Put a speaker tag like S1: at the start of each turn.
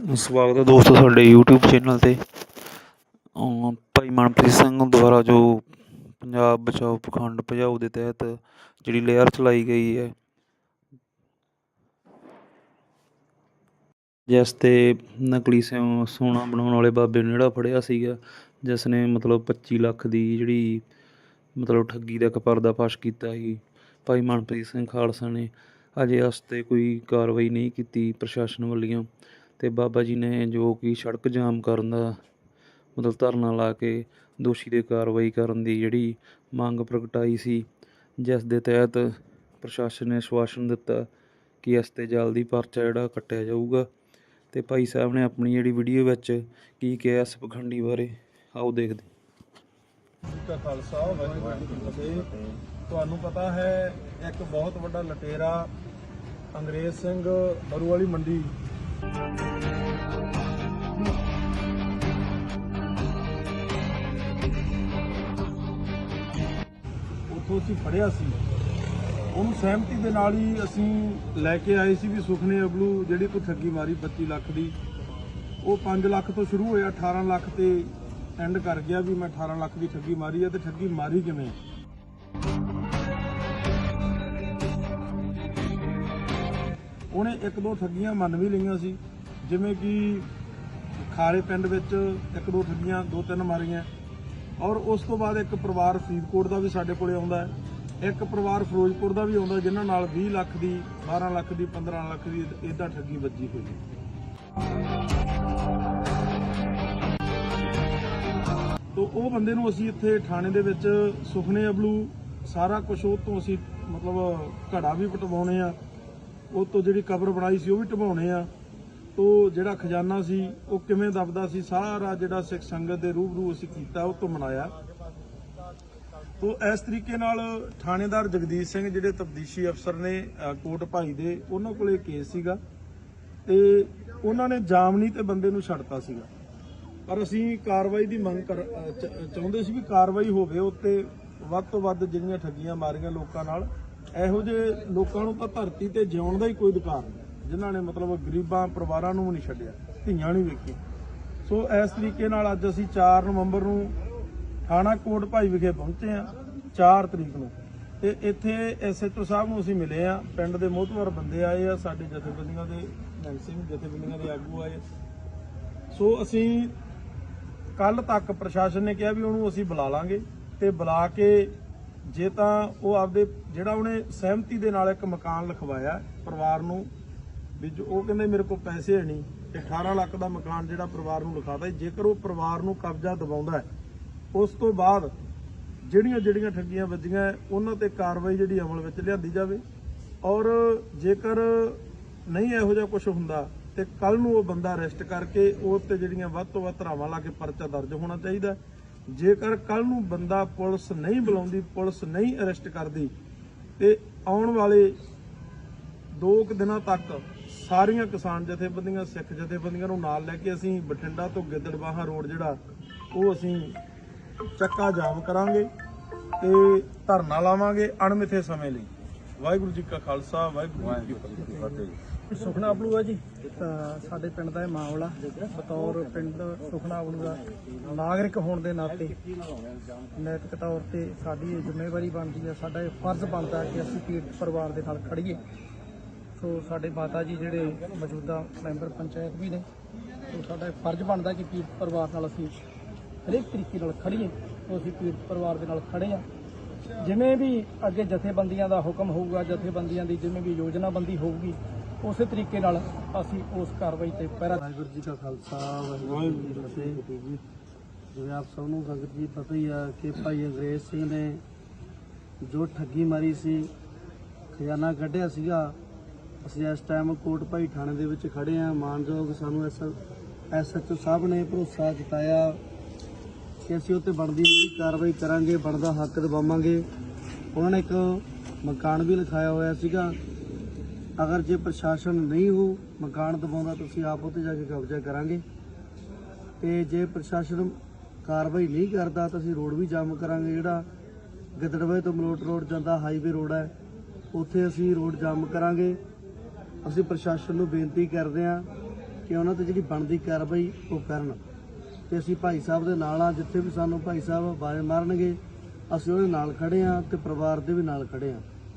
S1: ਸਵਾਗਤ ਹੈ ਦੋਸਤੋ ਸਾਡੇ YouTube ਚੈਨਲ 'ਤੇ ਭਾਈ ਮਨਪ੍ਰੀਤ ਸਿੰਘ ਦੁਆਰਾ ਜੋ ਪੰਜਾਬ ਬਚਾਓ ਪਖੰਡ ਭਜਾਓ ਦੇ ਤਹਿਤ ਜਿਹੜੀ ਲਹਿਰ ਚਲਾਈ ਗਈ ਹੈ, ਜਿਸ 'ਤੇ ਨਕਲੀ ਸੋਨਾ ਬਣਾਉਣ ਵਾਲੇ ਬਾਬੇ ਨੂੰ ਜਿਹੜਾ ਫੜਿਆ ਸੀਗਾ ਜਿਸ ਨੇ ਮਤਲਬ 25 ਲੱਖ ਦੀ ਜਿਹੜੀ ਮਤਲਬ ਠੱਗੀ ਦਾ ਇੱਕ ਪਰਦਾਫਾਸ਼ ਕੀਤਾ ਸੀ, ਭਾਈ ਮਨਪ੍ਰੀਤ ਸਿੰਘ ਖਾਲਸਾ ਨੇ ਅਜੇ ਇਸ 'ਤੇ ਕੋਈ ਕਾਰਵਾਈ ਨਹੀਂ ਕੀਤੀ ਪ੍ਰਸ਼ਾਸਨ ਵੱਲੋਂ। ਅਤੇ ਬਾਬਾ ਜੀ ਨੇ ਜੋ ਕਿ ਸੜਕ ਜਾਮ ਕਰਨ ਦਾ ਮਤਲਬ ਧਰਨਾ ਲਾ ਕੇ ਦੋਸ਼ੀ 'ਤੇ ਕਾਰਵਾਈ ਕਰਨ ਦੀ ਜਿਹੜੀ ਮੰਗ ਪ੍ਰਗਟਾਈ ਸੀ, ਜਿਸ ਦੇ ਤਹਿਤ ਪ੍ਰਸ਼ਾਸਨ ਨੇ ਆਸ਼ਵਾਸਨ ਦਿੱਤਾ ਕਿ ਇਸ 'ਤੇ ਜਲਦੀ ਪਰਚਾ ਜਿਹੜਾ ਕੱਟਿਆ ਜਾਊਗਾ। ਅਤੇ ਭਾਈ ਸਾਹਿਬ ਨੇ ਆਪਣੀ ਜਿਹੜੀ ਵੀਡੀਓ ਵਿੱਚ ਕੀ ਕਿਹਾ ਇਸ ਪਖੰਡੀ ਬਾਰੇ, ਆਓ ਦੇਖਦੇ
S2: ਜੀ ਕਾ ਖਾਲਸਾ, ਵਾਹਿਗੁਰੂ ਜੀ ਕੀ ਫਤਿਹ। ਤੁਹਾਨੂੰ ਪਤਾ ਹੈ, ਇੱਕ ਬਹੁਤ ਵੱਡਾ ਲਟੇਰਾ ਅੰਗਰੇਜ਼ ਸਿੰਘ ਬਰੂ ਵਾਲੀ ਮੰਡੀ ਉੱਥੋਂ ਅਸੀਂ ਫੜਿਆ ਸੀ। ਉਹਨੂੰ ਸਹਿਮਤੀ ਦੇ ਨਾਲ ਹੀ ਅਸੀਂ ਲੈ ਕੇ ਆਏ ਸੀ ਵੀ ਸੁਖਨੇ ਅਬਲੂ ਜਿਹੜੀ ਕੋਈ ਠੱਗੀ ਮਾਰੀ 25 ਲੱਖ ਦੀ, ਉਹ 5 ਲੱਖ ਤੋਂ ਸ਼ੁਰੂ ਹੋਇਆ 18 ਲੱਖ ਤੇ ਐਂਡ ਕਰ ਗਿਆ ਵੀ ਮੈਂ 18 ਲੱਖ ਦੀ ਠੱਗੀ ਮਾਰੀ ਹੈ ਤੇ ਠੱਗੀ ਮਾਰੀ ਕਿਵੇਂ? ਉਹਨੇ ਇੱਕ ਦੋ ਠੱਗੀਆਂ ਮੰਨ ਵੀ ਲਈਆਂ ਸੀ, ਜਿਵੇਂ ਕਿ ਖਾਲੇ ਪਿੰਡ ਵਿੱਚ ਇੱਕ ਦੋ ਠੱਗੀਆਂ, ਦੋ ਤਿੰਨ ਮਾਰੀਆਂ। ਔਰ ਉਸ ਤੋਂ ਬਾਅਦ ਇੱਕ ਪਰਿਵਾਰ ਫਰੀਦਕੋਟ ਦਾ ਵੀ ਸਾਡੇ ਕੋਲੇ ਆਉਂਦਾ ਹੈ। ਇੱਕ ਪਰਿਵਾਰ ਫਿਰੋਜ਼ਪੁਰ ਦਾ ਵੀ ਆਉਂਦਾ ਜਿਨ੍ਹਾਂ ਨਾਲ 20 ਲੱਖ ਦੀ 12 ਲੱਖ ਦੀ 15 ਲੱਖ ਦੀ ਇਦਾਂ ਠੱਗੀ ਵੱਜੀ ਹੋਈ ਹੈ। ਤੋ ਉਹ ਬੰਦੇ ਨੂੰ ਅਸੀਂ ਇੱਥੇ ਥਾਣੇ ਦੇ ਵਿੱਚ ਸੁਖਨੇ ਅਬਲੂ, ਸਾਰਾ ਕੁਝ ਉਹ ਤੋਂ ਅਸੀਂ ਮਤਲਬ ਘੜਾ ਵੀ ਪਟਵਾਉਣੇ ਆ। ਉਹ ਤੋਂ ਜਿਹੜੀ ਕਬਰ ਬਣਾਈ ਸੀ, ਉਹ ਵੀ ਢਵਾਉਣੇ ਆ। ਤੋ ਜਿਹੜਾ ਖਜ਼ਾਨਾ ਸੀ, ਉਹ ਕਿਵੇਂ ਦਬਦਾ ਸੀ, ਸਾਰਾ ਜਿਹੜਾ ਸਿੱਖ ਸੰਗਤ ਦੇ ਰੂਬਰੂ ਅਸੀਂ ਕੀਤਾ, ਉਹ ਤੋਂ ਮਨਾਇਆ। ਤੋ ਇਸ ਤਰੀਕੇ ਨਾਲ ਥਾਣੇਦਾਰ ਜਗਦੀਸ਼ ਸਿੰਘ ਜਿਹੜੇ ਤਬਦੀਸ਼ੀ ਅਫਸਰ ਨੇ ਕੋਟ ਭਾਈ ਦੇ, ਉਹਨਾਂ ਕੋਲੇ ਕੇਸ ਸੀਗਾ। ਤੇ ਉਹਨਾਂ ਨੇ ਜਾਮਨੀ ਤੇ ਬੰਦੇ ਨੂੰ ਛੱਡਤਾ ਸੀਗਾ। ਪਰ ਅਸੀਂ ਕਾਰਵਾਈ ਦੀ ਮੰਗ ਕਰ ਚਾਹੁੰਦੇ ਸੀ ਵੀ ਕਾਰਵਾਈ ਹੋਵੇ ਉੱਤੇ ਵੱਧ ਤੋਂ ਵੱਧ ਜਿਹੜੀਆਂ ਠੱਗੀਆਂ ਮਾਰੀਆਂ ਲੋਕਾਂ ਨਾਲ। ਇਹੋ ਜਿਹੇ ਲੋਕਾਂ ਨੂੰ ਤਾਂ ਧਰਤੀ ਤੇ ਜਿਉਣ ਦਾ ਹੀ ਕੋਈ ਅਧਿਕਾਰ ਨਹੀਂ। ਜਿਨ੍ਹਾਂ ਨੇ ਮਤਲਬ ਗਰੀਬਾਂ, ਪਰਿਵਾਰਾਂ ਨੂੰ ਨਹੀਂ ਛੱਡਿਆ, ਧੀਆਂ ਨਹੀਂ ਵੇਖੀ ਸੋ ਇਸ ਤਰੀਕੇ ਨਾਲ ਅੱਜ ਅਸੀਂ 4 ਨਵੰਬਰ ਨੂੰ ਥਾਣਾ ਕੋਟ ਭਾਈ ਵਿਖੇ ਪਹੁੰਚੇ ਆ 4 ਤਰੀਕ ਨੂੰ। ਤੇ ਇੱਥੇ ਐਸਐਚਓ ਸਾਹਿਬ ਨੂੰ ਅਸੀਂ ਮਿਲੇ ਆ ਪਿੰਡ ਦੇ ਮੋਹਤਵਰ ਬੰਦੇ ਆਏ ਆ, ਸਾਡੇ ਜਥੇਬੰਦੀਆਂ ਦੇ ਨੰਗ ਸਿੰਘ ਜਥੇਬੰਦੀਆਂ ਦੇ ਆਗੂ ਆਏ। ਸੋ ਅਸੀਂ ਕੱਲ ਤੱਕ ਪ੍ਰਸ਼ਾਸਨ ਨੇ ਕਿਹਾ ਵੀ ਉਹਨੂੰ ਅਸੀਂ ਬੁਲਾ ਲਾਂਗੇ ਤੇ ਬੁਲਾ ਕੇ ਜੇ ਤਾਂ ਉਹ ਆਪਦੇ ਜਿਹੜਾ ਉਹਨੇ ਸਹਿਮਤੀ ਦੇ ਨਾਲ ਇੱਕ ਮਕਾਨ ਲਿਖਵਾਇਆ ਪਰਿਵਾਰ ਨੂੰ, ਵੀ ਜੋ ਉਹ ਕਹਿੰਦੇ ਮੇਰੇ ਕੋਲ ਪੈਸੇ ਹੈ ਨਹੀਂ, ਤੇ 18 ਲੱਖ ਦਾ ਮਕਾਨ ਜਿਹੜਾ ਪਰਿਵਾਰ ਨੂੰ ਲਿਖਾਤਾ ਜੇਕਰ ਉਹ ਪਰਿਵਾਰ ਨੂੰ ਕਬਜ਼ਾ ਦਿਵਾਉਂਦਾ ਉਸ ਤੋਂ ਬਾਅਦ ਜਿਹੜੀਆਂ ਜਿਹੜੀਆਂ ਠੱਗੀਆਂ ਵੱਜੀਆਂ, ਉਹਨਾਂ ਤੇ ਕਾਰਵਾਈ ਜਿਹੜੀ ਅਮਲ ਵਿੱਚ ਲਿਆਂਦੀ ਜਾਵੇ। ਔਰ ਜੇਕਰ ਨਹੀਂ ਇਹੋ ਜਿਹਾ ਕੁਝ ਹੁੰਦਾ, ਤੇ ਕੱਲ ਨੂੰ ਉਹ ਬੰਦਾ ਅਰੈਸਟ ਕਰਕੇ ਉਹ ਤੇ ਜਿਹੜੀਆਂ ਵੱਧ ਤੋਂ ਵੱਧ ਧਰਾਵਾਂ ਲਾ ਕੇ ਪਰਚਾ ਦਰਜ ਹੋਣਾ ਚਾਹੀਦਾ ਜੇਕਰ ਕੱਲ ਨੂੰ ਬੰਦਾ ਪੁਲਿਸ ਨਹੀਂ ਬੁਲਾਉਂਦੀ, ਪੁਲਿਸ ਨਹੀਂ ਅਰੈਸਟ ਕਰਦੀ, ਤੇ ਆਉਣ ਵਾਲੇ ਦੋ ਕੁ ਦਿਨਾਂ ਤੱਕ ਸਾਰੀਆਂ ਕਿਸਾਨ ਜਥੇਬੰਦੀਆਂ, ਸਿੱਖ ਜਥੇਬੰਦੀਆਂ ਨੂੰ ਨਾਲ ਲੈ ਕੇ ਅਸੀਂ ਬਠਿੰਡਾ ਤੋਂ ਗਿੱਦੜਬਾਹਾ ਰੋਡ ਜਿਹੜਾ, ਉਹ ਅਸੀਂ ਚੱਕਾ ਜਾਮ ਕਰਾਂਗੇ ਤੇ ਧਰਨਾ ਲਾਵਾਂਗੇ ਅਣਮਿੱਥੇ ਸਮੇਂ ਲਈ। ਵਾਹਿਗੁਰੂ ਜੀ ਕਾ ਖਾਲਸਾ, ਵਾਹਿਗੁਰੂ ਜੀ ਕੀ ਫਤਿਹ।
S3: ਸੁਖਨਾ ਬਲੂ ਹੈ ਜੀ। ਸਾਡੇ ਪਿੰਡ ਦਾ ਇਹ ਮਾਮਲਾ, ਬਤੌਰ ਪਿੰਡ ਸੁਖਨਾ ਬਲੂ ਦਾ। ਨਾਗਰਿਕ ਹੋਣ ਦੇ ਨਾਤੇ ਨੈਤਿਕ ਤੌਰ ਤੇ ਸਾਡੀ ਇਹ ਜ਼ਿੰਮੇਵਾਰੀ ਬਣਦੀ ਹੈ, ਸਾਡਾ ਇਹ ਫਰਜ਼ ਬਣਦਾ ਕਿ ਅਸੀਂ ਪੀੜਤ ਪਰਿਵਾਰ ਦੇ ਨਾਲ ਖੜੀਏ ਸੋ ਸਾਡੇ ਮਾਤਾ ਜੀ ਜਿਹੜੇ ਮੌਜੂਦਾ ਮੈਂਬਰ ਪੰਚਾਇਤ ਵੀ ਨੇ, ਸੋ ਸਾਡਾ ਇਹ ਫਰਜ਼ ਬਣਦਾ ਕਿ ਪੀੜਤ ਪਰਿਵਾਰ ਨਾਲ ਅਸੀਂ ਹਰੇਕ ਤਰੀਕੇ ਨਾਲ ਖੜੀਏ ਸੋ ਅਸੀਂ ਪੀੜਤ ਪਰਿਵਾਰ ਦੇ ਨਾਲ ਖੜੇ ਆ ਜਿਵੇਂ ਵੀ ਅੱਗੇ ਜਥੇਬੰਦੀਆਂ ਦਾ ਹੁਕਮ ਹੋਊਗਾ, ਜਥੇਬੰਦੀਆਂ ਦੀ ਜਿਵੇਂ ਵੀ ਯੋਜਨਾਬੰਦੀ ਹੋਊਗੀ ਉਸੇ ਤਰੀਕੇ ਨਾਲ ਅਸੀਂ ਉਸ ਕਾਰਵਾਈ ਤੇ ਪਹਿਰਾ
S4: ਵਾਹਿਗੁਰੂ ਜੀ ਕਾ ਖਾਲਸਾ, ਵਾਹਿਗੁਰੂ ਜੀ ਕੀ ਫਤਿਹ ਜਿਵੇਂ ਆਪ ਸਭ ਨੂੰ ਸੰਗਤ ਜੀ ਪਤਾ ਹੀ ਆ ਕਿ ਭਾਈ ਅੰਗਰੇਜ਼ ਸਿੰਘ ਨੇ ਜੋ ਠੱਗੀ ਮਾਰੀ ਸੀ, ਖਜ਼ਾਨਾ ਕੱਢਿਆ ਸੀਗਾ, ਅਸੀਂ ਇਸ ਟਾਈਮ ਕੋਟ ਭਾਈ ਥਾਣੇ ਦੇ ਵਿੱਚ ਖੜੇ ਆ। ਮਾਨਯੋਗ ਸਾਨੂੰ ਐਸ ਐਸਐਚਓ ਸਾਹਿਬ ਨੇ ਭਰੋਸਾ ਜਤਾਇਆ ਕਿ ਅਸੀਂ ਉੱਤੇ ਬਣਦੀ ਕਾਰਵਾਈ ਕਰਾਂਗੇ, ਬਣਦਾ ਹੱਕ ਦਿਵਾਵਾਂਗੇ। ਉਹਨਾਂ ਨੇ ਇੱਕ ਮਕਾਨ ਵੀ ਲਿਖਾਇਆ ਹੋਇਆ ਸੀਗਾ। ਅਗਰ ਜੇ ਪ੍ਰਸ਼ਾਸਨ ਨਹੀਂ ਉਹ ਮਕਾਨ ਦਬਾਉਂਦਾ, ਤੁਸੀਂ ਆਪ ਉੱਤੇ ਜਾ ਕੇ ਕਬਜ਼ਾ ਕਰਾਂਗੇ। ਤੇ ਜੇ ਪ੍ਰਸ਼ਾਸਨ ਕਾਰਵਾਈ ਨਹੀਂ ਕਰਦਾ, ਤਾਂ ਅਸੀਂ ਰੋਡ ਵੀ ਜਾਮ ਕਰਾਂਗੇ। ਜਿਹੜਾ ਗਿੱਦੜਵੇ ਤੋਂ ਮਲੋਟ ਰੋਡ ਜਾਂਦਾ, ਹਾਈਵੇ ਰੋਡ ਹੈ, ਉੱਥੇ ਅਸੀਂ ਰੋਡ ਜਾਮ ਕਰਾਂਗੇ। ਅਸੀਂ ਪ੍ਰਸ਼ਾਸਨ ਨੂੰ ਬੇਨਤੀ ਕਰਦੇ ਹਾਂ ਕਿ ਉਹਨਾਂ ਤੇ ਜਿਹੜੀ ਬਣਦੀ ਕਾਰਵਾਈ, ਉਹ ਕਰਨ। ਤੇ ਅਸੀਂ ਭਾਈ ਸਾਹਿਬ ਦੇ ਨਾਲ ਆ ਜਿੱਥੇ ਵੀ ਸਾਨੂੰ ਭਾਈ ਸਾਹਿਬ ਬਾਰੇ ਮਾਰਨਗੇ, ਅਸੀਂ ਉਹਦੇ ਨਾਲ ਖੜੇ ਆ ਤੇ ਪਰਿਵਾਰ ਦੇ ਵੀ ਨਾਲ ਖੜੇ ਆ